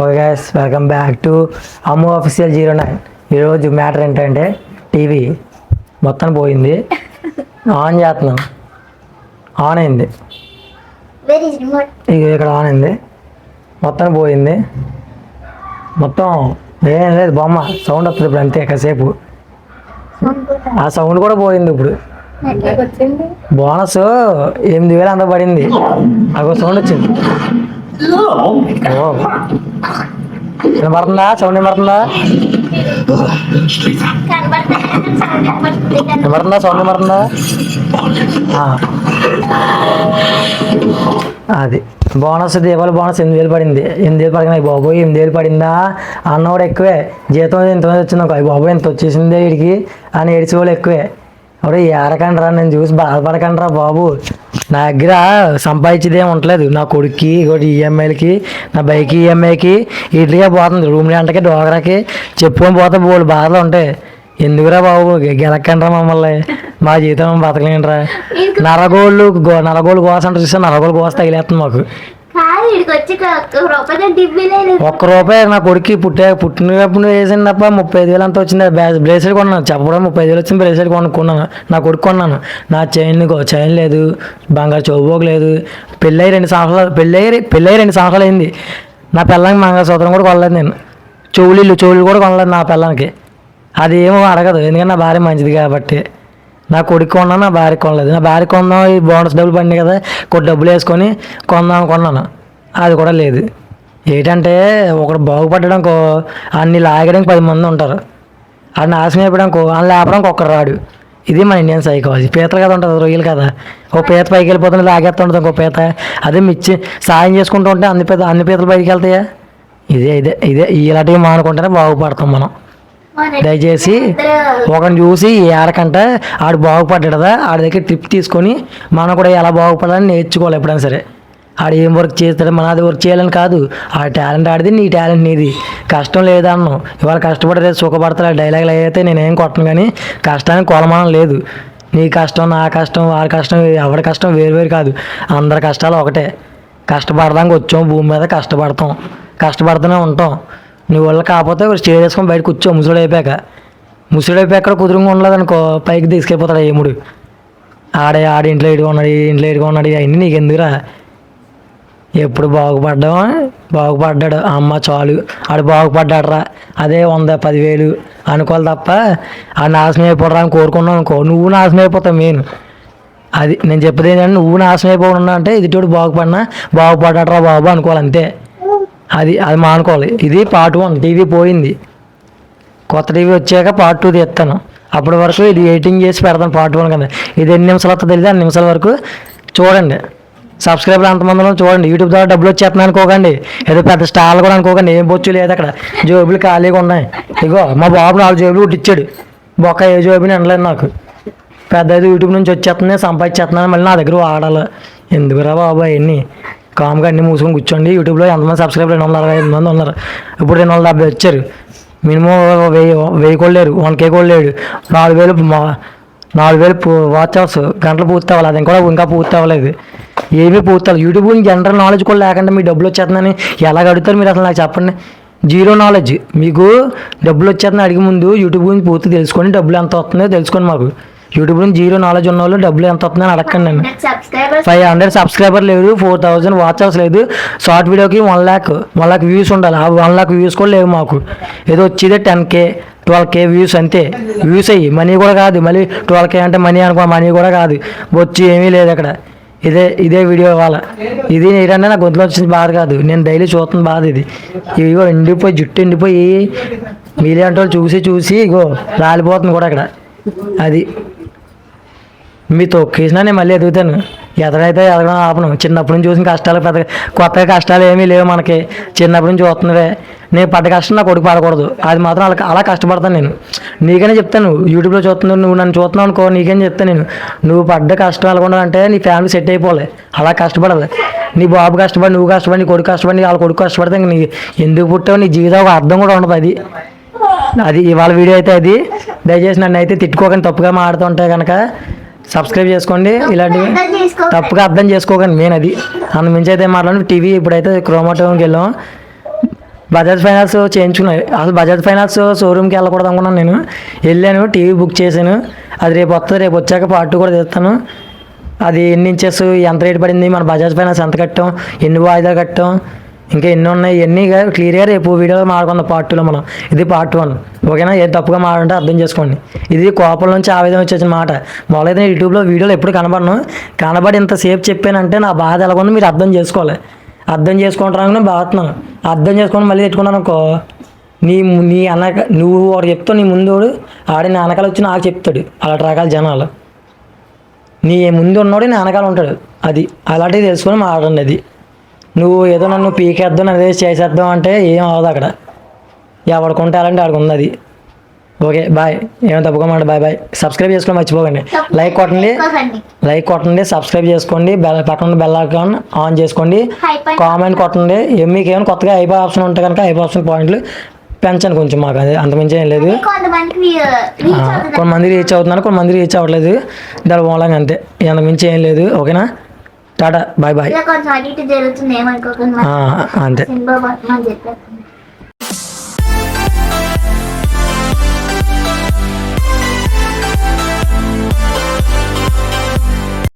Okay guys welcome back to Ammu official zero nine ఈరోజు matter ఏంటంటే TV మొత్తం పోయింది. ఆన్ చేస్తున్నాం. ఆన్ అయింది? ఇక ఇక్కడ ఆన్ అయింది. మొత్తం పోయింది. మొత్తం ఏం లేదు బొమ్మ సౌండ్ వస్తుంది ఇప్పుడు అంతే కాసేపు. ఆ సౌండ్ కూడా పోయింది ఇప్పుడు. బోనస్ ఎనిమిది వేలు అంత పడింది అగో సౌండ్ వచ్చింది. వినపడుతుందా సౌండ్ వినపడుతుందా కనబడతాయి. Sound కనబడుతుంది. వినపడుతుందా సౌండ్ వినపడుతుందా అది. బోనస్ దీపావళి బోనస్ ఎనిమిది వేలు పడింది. ఎనిమిది వేలు పడిన బాబోయ్ ఎనిమిది వేలు పడిందా? అన్న ఎక్కువే. జీతం ఇంతమంది వచ్చింది ఒక బాబోయ్ ఇంత వచ్చేసిందే వీడికి? అని ఏడిచేవాళ్ళు ఎక్కువే. అప్పుడు ఏరకండి రా నేను చూసి బాధపడకండి రా బాబు. నా దగ్గర సంపాదించేది ఏమి ఉండలేదు. నా కొడుక్కి ఇంకోటి ఈఎంఐలకి నా బైక్ ఈఎంఐకి వీటికే పోతుంది. రూమ్ రెంట్కి డోగరాకి చెప్పుకొని పోతే బోళ్ళు బాధలు ఉంటాయి. ఎందుకురా బాబు? గెలక్కండి రా మమ్మల్ని. మా జీవితం బతకలేండిరా నరగోళ్ళు నరగోళ్ళు కోస అంటే చూస్తే నరగోళ్ళు కోస తగిలేస్తుంది మాకు. ఒక్క రూపాయి నా కొడుకు పుట్టే పుట్టినప్పుడు వేసింది తప్ప ముప్పై ఐదు వేలు అంతా వచ్చింది. బ్రేస్లెట్ కొన్నాను. చెప్పడం ముప్పై ఐదు వేలు వచ్చింది బ్రేస్లెట్ కొనుక్కున్నాను. నా కొడుకు కొన్నాను. నా చైన్ చైన్ లేదు. బంగారు చౌబోకు లేదు. పెళ్ళయి రెండు సంవత్సరాలు పెళ్ళయి పెళ్ళయి రెండు సంవత్సరాలు అయింది. నా పిల్లలకి మంగళసూత్రం కూడా కొనలేదు నేను. చెవులు చెవులు కూడా కొనలేదు నా పిల్లలకి అది ఏమో అడగదు. ఎందుకంటే నా భార్య మంచిది కాబట్టి. నా కొడుకు కొన్నాను నా భార్య కొనలేదు. నా భార్య కొందాం ఈ బోనస్ డబ్బులు పడినాయి కదా కొన్ని డబ్బులు వేసుకొని కొందాం కొన్నాను. అది కూడా లేదు. ఏంటంటే ఒకడు బాగుపడడానికి అన్ని లాగడానికి పది మంది ఉంటారు. అది నాశనం అయిపోయడానికి అని లేపడానికి ఒక్కరు రాడు. ఇది మన ఇండియన్ సైకాలజీ పీతలు కదా ఉంటుంది రొయ్యలు కదా. ఒక పీత పైకి వెళ్ళిపోతుంది లాగేస్తుంటుంది ఇంకో పీత. అదే మిచ్చి సాయం చేసుకుంటూ ఉంటే అన్ని పీత అన్ని పీతలు పైకి వెళ్తాయా? ఇదే ఇదే ఇదే. ఇలాంటివి మానుకుంటేనే బాగుపడతాం మనం. దయచేసి ఒకని ఒకరిని చూసి ఏరకంటే ఆడు బాగుపడ్డాడా ఆడి దగ్గర ట్రిప్ తీసుకొని మనం కూడా ఎలా బాగుపడాలని నేర్చుకోవాలి ఎప్పుడైనా సరే. ఆడు ఏం వర్క్ చేస్తాడు మన అది వర్క్ చేయాలని కాదు. ఆ టాలెంట్ ఆడిది నీ టాలెంట్ నీది. కష్టం లేదన్ను ఇవాళ కష్టపడితే సుఖపడతా డైలాగులు అయితే నేనేం కొట్టను కానీ కష్టానికి కొలమానం లేదు. నీ కష్టం నా కష్టం వారి కష్టం ఎవరి కష్టం వేరు వేరు కాదు. అందరి కష్టాలు ఒకటే. కష్టపడడానికి వచ్చాం భూమి మీద కష్టపడతాం. కష్టపడుతూనే ఉంటాం. నీ వల్ల కాకపోతే స్టేజ్ వేసుకొని బయట కూర్చో ముసుడు అయిపోయాక ముసుడు అయిపోయాక అక్కడ కుదురుగా ఉండలేదు అనుకో పైకి తీసుకెళ్ళిపోతాడు ఏముడు ఆడే ఆడి ఇంట్లో ఇటుగా ఉన్నాడు ఈ ఇంట్లో ఇటుగా ఉన్నాడు అవన్నీ నీకు ఎందుకురా ఎప్పుడు బాగుపడ్డామా బాగుపడ్డాడు. అమ్మ చాలు. ఆడు బాగుపడ్డాడురా. అదే వంద పదివేలు అనుకోవాలి తప్ప ఆ నాశనం అయిపోడరా అని కోరుకున్నావు అనుకో నువ్వు నాశనం అయిపోతావు మెయిన్. అది నేను చెప్పేది ఏంటంటే నువ్వు నాశనం అయిపోకుండా అంటే ఎదుటోడు బాగుపడినా బాగుపడ్డాడరా బాబు అనుకోవాలి అంతే. అది అది మానుకోవాలి. ఇది పార్ట్ వన్ టీవీ పోయింది. కొత్త టీవీ వచ్చాక పార్ట్ టూ తీస్తాను. అప్పటి వరకు ఇది ఎడిటింగ్ చేసి పెడతాను పార్ట్ వన్ కదా. ఇది ఎన్ని నిమిషాలు వస్తుందో తెలియదు అన్ని నిమిషాల వరకు చూడండి. సబ్స్క్రైబర్లు అంతమందిలో చూడండి. యూట్యూబ్ ద్వారా డబ్బులు వచ్చేస్తాను అనుకోకండి. ఏదో పెద్ద స్టాల్ కూడా అనుకోకండి. ఏం బొచ్చు లేదు అక్కడ. జోబులు ఖాళీగా ఉన్నాయి. ఇగో మా బాబు నాలుగు జోబులు కుట్టించాడు బొక్క ఏ జోబుని అనలేదు నాకు. పెద్ద యూట్యూబ్ నుంచి వచ్చేస్తుంది సంపాదించేస్తున్నాను మళ్ళీ నా దగ్గర వాడాలి. ఎందుకురా బాబు అవన్నీ? కామ్గా అన్ని మూసుకొని కూర్చోండి. యూట్యూబ్లో ఎంతమంది సబ్స్క్రైబర్ రెండు వందల అరవై ఐదు మంది ఉన్నారు. ఇప్పుడు రెండు వందల డెబ్బై వచ్చారు. మినిమం వెయ్యి వెయ్యి కూడా లేరు. వన్ కే కూడా లేడు. నాలుగు వేలు మా- నాలుగు వేలు వాచ్ అవర్స్ గంటలు పూర్తి అవ్వాలి. అది కూడా ఇంకా పూర్తి అవ్వలేదు. ఏమీ పూర్తి యూట్యూబ్ గురించి జనరల్ నాలెడ్జ్ కూడా లేకుండా మీ డబ్బులు వచ్చేస్తుందని ఎలా అడుగుతారు మీరు అసలు నాకు చెప్పండి. జీరో నాలెడ్జ్ మీకు డబ్బులు వచ్చేస్తుందని అడిగే ముందు యూట్యూబ్ గురించి పూర్తి తెలుసుకొని డబ్బులు ఎంత వస్తుందో తెలుసుకోండి మాకు. యూట్యూబ్ గురించి జీరో నాలెడ్జ్ ఉన్న వాళ్ళు డబ్బులు ఎంత వస్తుందని అడగండి నేను ఫైవ్ హండ్రెడ్ సబ్స్క్రైబర్ లేదు ఫోర్ థౌజండ్ వాచ్ అవర్స్ లేదు. షార్ట్ వీడియోకి one lakh one lakh views ఉండాలి. ఆ వన్ ల్యాక్ వ్యూస్ కూడా లేవు మాకు. ఏదో వచ్చేదే ten K twelve K views అంతే. వ్యూస్ అయ్యి మనీ కూడా కాదు. మళ్ళీ ట్వెల్వ్ కే అంటే మనీ అనుకో మనీ కూడా కాదు. వచ్చి ఏమీ లేదు అక్కడ. ఇదే ఇదే వీడియో వాళ్ళ ఇది ఏంటంటే నా గొంతులో వచ్చింది బాధ కాదు. నేను డైలీ చూస్తున్న బాధ ఇది. ఇగో ఎండిపోయి జుట్టు ఎండిపోయి మీలాంటి వాళ్ళు చూసి చూసి ఇగో రాలిపోతుంది కూడా అక్కడ. అది. మీ తొక్కేసినా నేను మళ్ళీ ఎదుగుతాను. ఎదడైతే ఎదగడం ఆపను. చిన్నప్పటి నుంచి చూసిన కష్టాలు పెద్ద కొత్తగా కష్టాలు ఏమీ లేవు మనకి. చిన్నప్పటి నుంచి చూస్తున్నవే. నేను పడ్డ కష్టం నా కొడుకు పడకూడదు. అది మాత్రం అలా అలా కష్టపడతాను నేను. నీకనే చెప్తాను. యూట్యూబ్లో చూస్తున్నావు నువ్వు నన్ను చూస్తున్నావు అనుకో నీకని చెప్తాను నేను. నువ్వు పడ్డ కష్టం ఎలా అంటే నీ ఫ్యామిలీ సెట్ అయిపోలే అలా కష్టపడాలి. నీ బాబు కష్టపడి నువ్వు కష్టపడి నీ కొడుకు కష్టపడి వాళ్ళ కొడుకు కష్టపడితే ఇంక నీ ఎందుకు పుట్టావు? నీ జీవితం ఒక అర్థం కూడా ఉండదు అది. అది ఇవాళ వీడియో అయితే అది. దయచేసి నన్ను అయితే తిట్టుకోకండి. తప్పుగా మాడుతుంటే కనుక సబ్స్క్రైబ్ చేసుకోండి ఇలాంటివి. తప్పుగా అర్థం చేసుకోకండి. మెయిన్ అది. అందు మించి అయితే మాట్లాడి టీవీ ఇప్పుడైతే క్రోమాటోకి వెళ్ళాం. బజాజ్ ఫైనాన్స్ చేయించుకున్నాను అసలు బజాజ్ ఫైనాన్స్ షోరూమ్కి వెళ్ళకూడదు అనుకున్నాను నేను. వెళ్ళాను టీవీ బుక్ చేశాను. అది రేపు వస్తుంది రేపు వచ్చాక పార్ట్ కూడా తెస్తాను. అది ఎన్ని ఇంచెస్ ఎంత రేటు పడింది మన బజాజ్ ఫైనాన్స్ ఎంత కట్టాం ఎన్ని వాయిదాలు కట్టాం. ఇంకా ఎన్ని ఉన్నాయి. ఇవన్నీ క్లియర్గా రేపు వీడియోలో మాడుకుందాం పార్ట్ టూలో మనం. ఇది పార్ట్ వన్ ఓకేనా? ఏది తప్పుగా మాడంటే అర్థం చేసుకోండి. ఇది కోపం నుంచి ఆవేదన వచ్చేసిన మాట. మొదలైతే యూట్యూబ్లో వీడియోలు ఎప్పుడు కనబడను. కనబడి ఇంతసేపు చెప్పానంటే నా బాధ ఎలాగొందో మీరు అర్థం చేసుకోవాలి. అర్థం చేసుకుంటాను నేను బాగుతున్నాను అర్థం చేసుకొని మళ్ళీ తెచ్చుకున్నాను అనుకో నీ నీ అనక నువ్వు వాడు చెప్తావు నీ ముందు ఆడి నా వెనకాల వచ్చి నాకు చెప్తాడు. అలాంటి రకాల జనాలు. నీ ముందు ఉన్నోడు నీ వెనకాల ఉంటాడు. అది అలాంటివి తెలుసుకొని మాట్లాడండి అది. నువ్వు ఏదో నన్ను పీకేద్దాం అదే చేసేద్దాం అంటే ఏం అవ్వదు అక్కడ. ఎవరికి ఉంటే ఆడికి ఉంది అది ఓకే బాయ్. ఏమో తప్పుకోమండి బాయ్ బాయ్. సబ్స్క్రైబ్ చేసుకొని మర్చిపోకండి. లైక్ కొట్టండి. లైక్ కొట్టండి సబ్స్క్రైబ్ చేసుకోండి బెల్ పక్కన బెల్ ఐకాన్ ఆన్ చేసుకోండి. కామెంట్ కొట్టండి. ఏ- మీకు ఏమైనా కొత్తగా ఐపీ ఆప్షన్ ఉంటే కనుక ఐపీ ఆప్షన్ పాయింట్లు పెంచండి కొంచెం మాకు. అది అంతమించి ఏం లేదు. కొంతమంది రీచ్ అవుతున్నారు కొంతమంది రీచ్ అవ్వట్లేదు. దాని మూలంగా అంతే. అంతకు మించి ఏం లేదు. ఓకేనా? Tata bye bye. అంతే.